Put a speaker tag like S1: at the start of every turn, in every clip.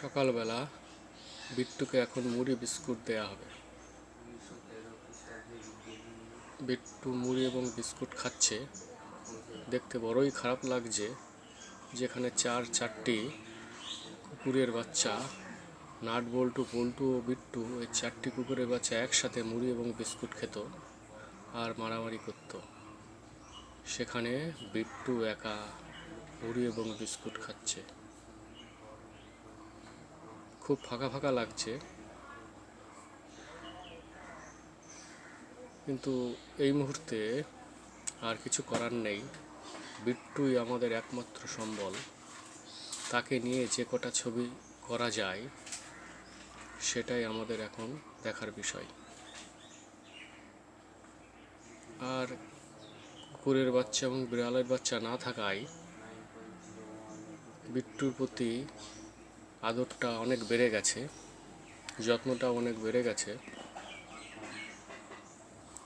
S1: সকালবেলা বিট্টুকে এখন মুড়ি বিস্কুট দেয়া হবে। বিট্টু মুড়ি এবং বিস্কুট খাচ্ছে। দেখতে বড়ই খারাপ লাগছে যেখানে চার চারটি কুকুরের বাচ্চা, নাট বল্টু, পল্টু ও বিট্টু এই চারটি কুকুরের বাচ্চা একসাথে মুড়ি এবং বিস্কুট খেত আর মারামারি করত। সেখানে বিট্টু একা মুড়ি এবং বিস্কুট খাচ্ছে। খুব ফাঁকা ফাঁকা লাগছে। কিন্তু এই মুহূর্তে আর কিছু করার নেই। বিট্টুই আমাদের একমাত্র সম্বল। তাকে নিয়ে যে কটা ছবি করা যায়, সেটাই আমাদের এখন দেখার বিষয়। আর কুকুরের বাচ্চা এবং বিড়ালের বাচ্চা না থাকায় বিট্টুর প্রতি আদরটা অনেক বেড়ে গেছে যত্নটা অনেক বেড়ে গেছে।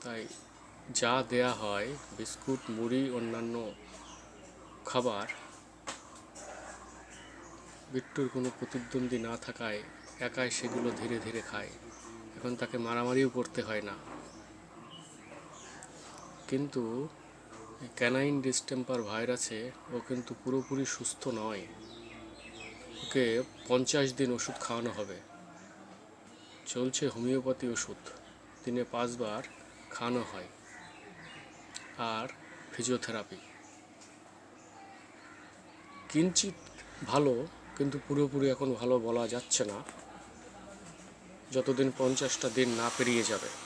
S1: তাই যা দেয়া হয়, বিস্কুট, মুড়ি, অন্যান্য খাবার, বিট্টুর কোনো প্রতিদ্বন্দ্বী না থাকায় একাই সেগুলো ধীরে ধীরে খায়। এখন তাকে মারামারিও করতে হয় না। কিন্তু ক্যানাইন ডিস্টেম্পার ভাইরাসে ও কিন্তু পুরোপুরি সুস্থ নয়। ওকে পঞ্চাশ দিন ওষুধ খাওয়ানো হবে। চলছে হোমিওপ্যাথি ওষুধ। দিনে পাঁচবার খাওয়ানো হয়। আর ফিজিওথেরাপি। কিঞ্চিত ভালো, কিন্তু পুরোপুরি এখন ভালো বলা যাচ্ছে না। যতদিন পঞ্চাশটা দিন না পেরিয়ে যাবে।